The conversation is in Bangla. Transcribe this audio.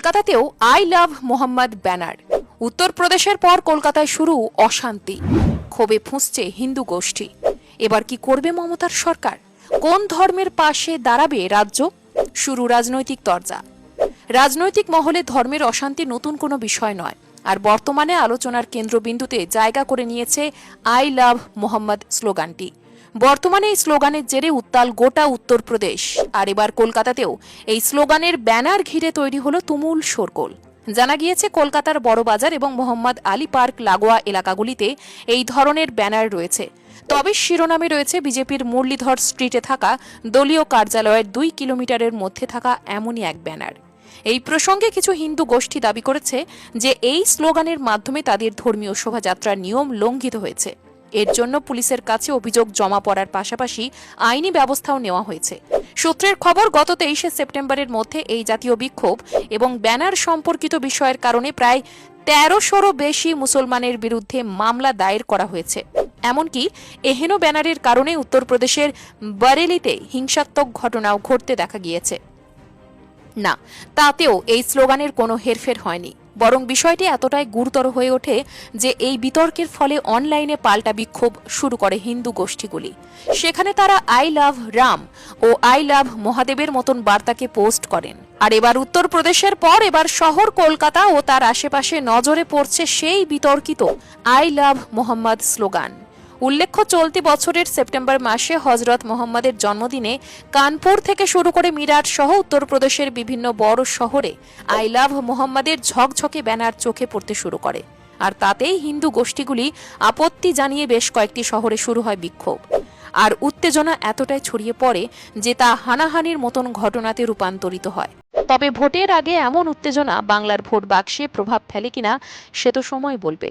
কলকাতাতেও আই লাভ মোহাম্মদ ব্যানার। উত্তরপ্রদেশের পর কলকাতায় শুরু অশান্তি। ক্ষোভে ফুঁসছে হিন্দু গোষ্ঠী। এবার কি করবে মমতার সরকার? কোন ধর্মের পাশে দাঁড়াবে রাজ্য? শুরু রাজনৈতিক তরজা। রাজনৈতিক মহলে ধর্মের অশান্তি নতুন কোনো বিষয় নয়। আর বর্তমানে আলোচনার কেন্দ্রবিন্দুতে জায়গা করে নিয়েছে আই লাভ মোহাম্মদ স্লোগানটি। বর্তমানে এই স্লোগানের জেরে উত্তাল গোটা উত্তরপ্রদেশ। আর এবার কলকাতাতেও এই স্লোগানের ব্যানার ঘিরে তৈরি হলো তুমুল শোরগোল। জানা গিয়েছে, কলকাতার বড়বাজার এবং মোহাম্মদ আলী পার্ক লাগোয়া এলাকাগুলিতে এই ধরনের ব্যানার রয়েছে। তবে শিরোনামে রয়েছে বিজেপির মুরলীধর স্ট্রিটে থাকা দলীয় কার্যালয়ের দুই কিলোমিটারের মধ্যে থাকা এমনই এক ব্যানার। এই প্রসঙ্গে কিছু হিন্দু গোষ্ঠী দাবি করেছে যে, এই স্লোগানের মাধ্যমে তাদের ধর্মীয় শোভাযাত্রার নিয়ম লঙ্ঘিত হয়েছে। এর জন্য পুলিশের কাছে অভিযোগ জমা পড়ার পাশাপাশি আইনি ব্যবস্থাও নেওয়া হয়েছে। সূত্রের খবর, গত তেইশে সেপ্টেম্বরের মধ্যে এই জাতীয় বিক্ষোভ এবং ব্যানার সম্পর্কিত বিষয়ের কারণে প্রায় তেরোশোরও বেশি মুসলমানের বিরুদ্ধে মামলা দায়ের করা হয়েছে। এমনকি এহেন ব্যানারের কারণে উত্তরপ্রদেশের বারেলিতে হিংসাত্মক ঘটনাও ঘটতে দেখা গিয়েছে। না, তাতেও এই স্লোগানের কোনো হেরফের হয়নি। বরং বিষয়টি এতটাই গুরুতর হয়ে ওঠে যে এই বিতর্কের ফলে অনলাইনে পাল্টা বিক্ষোভ শুরু করে হিন্দু গোষ্ঠীগুলি। সেখানে তারা আই লাভ রাম ও আই লাভ মহাদেবের মতন বার্তাকে পোস্ট করেন। আর এবার উত্তরপ্রদেশের পর এবার শহর কলকাতা ও তার আশেপাশে নজরে পড়ছে সেই বিতর্কিত আই লাভ মোহাম্মদ স্লোগান। উল্লেখ্য, চলতি বছরের সেপ্টেম্বর মাসে হজরত মোহাম্মদের জন্মদিনে কানপুর থেকে শুরু করে মিরাট সহ উত্তরপ্রদেশের বিভিন্ন বড় শহরে আই লাভ মোহাম্মদের ঝকঝকে ব্যানার চোখে পড়তে শুরু করে। আর তাতেই হিন্দু গোষ্ঠীগুলি আপত্তি জানিয়ে বেশ কয়েকটি শহরে শুরু হয় বিক্ষোভ। আর উত্তেজনা এতটাই ছড়িয়ে পড়ে যে তা হানাহানির মতন ঘটনাতে রূপান্তরিত হয়। তবে ভোটের আগে এমন উত্তেজনা বাংলার ভোট বাক্সে প্রভাব ফেলে কিনা সে তো সময় বলবে।